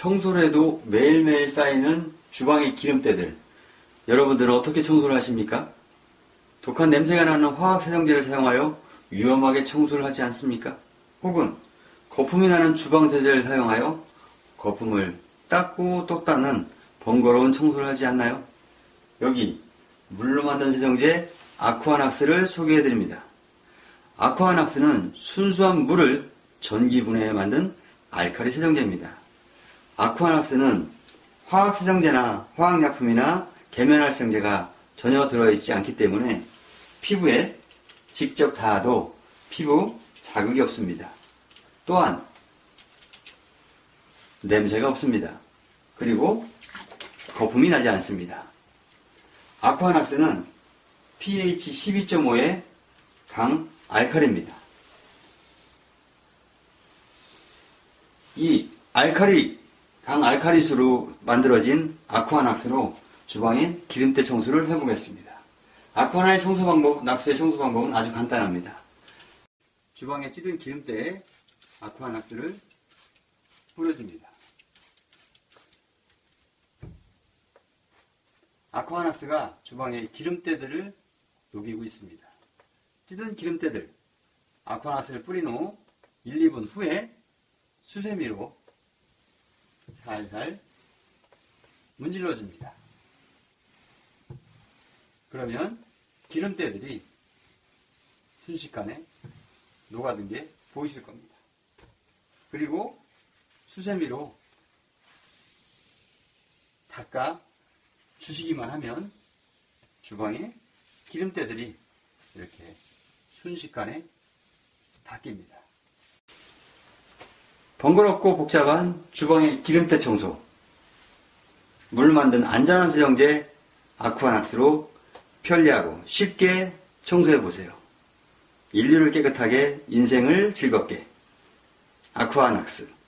청소를 해도 매일매일 쌓이는 주방의 기름때들. 여러분들은 어떻게 청소를 하십니까? 독한 냄새가 나는 화학 세정제를 사용하여 위험하게 청소를 하지 않습니까? 혹은 거품이 나는 주방 세제를 사용하여 거품을 닦고 또 닦는 번거로운 청소를 하지 않나요? 여기 물로 만든 세정제 아쿠아낙스를 소개해드립니다. 아쿠아낙스는 순수한 물을 전기분해해 만든 알카리 세정제입니다. 아쿠아낙스는 화학세정제나 화학약품이나 계면활성제가 전혀 들어있지 않기 때문에 피부에 직접 닿아도 피부 자극이 없습니다. 또한 냄새가 없습니다. 그리고 거품이 나지 않습니다. 아쿠아낙스는 pH 12.5의 강 알칼리입니다. 이 알칼리, 강 알칼리수로 만들어진 아쿠아 낙스로 주방의 기름때 청소를 해보겠습니다. 아쿠아나의 청소 방법, 낙수의 청소 방법은 아주 간단합니다. 주방에 찌든 기름때에 아쿠아 낙스를 뿌려줍니다. 아쿠아 낙스가 주방의 기름때들을 녹이고 있습니다. 찌든 기름때들, 아쿠아 낙스를 뿌린 후 1, 2분 후에 수세미로 살살 문질러 줍니다. 그러면 기름때들이 순식간에 녹아든 게 보이실 겁니다. 그리고 수세미로 닦아 주시기만 하면 주방에 기름때들이 이렇게 순식간에 닦입니다. 번거롭고 복잡한 주방의 기름때 청소. 물 만든 안전한 세정제 아쿠아낙스로 편리하고 쉽게 청소해 보세요. 인류를 깨끗하게 인생을 즐겁게 아쿠아낙스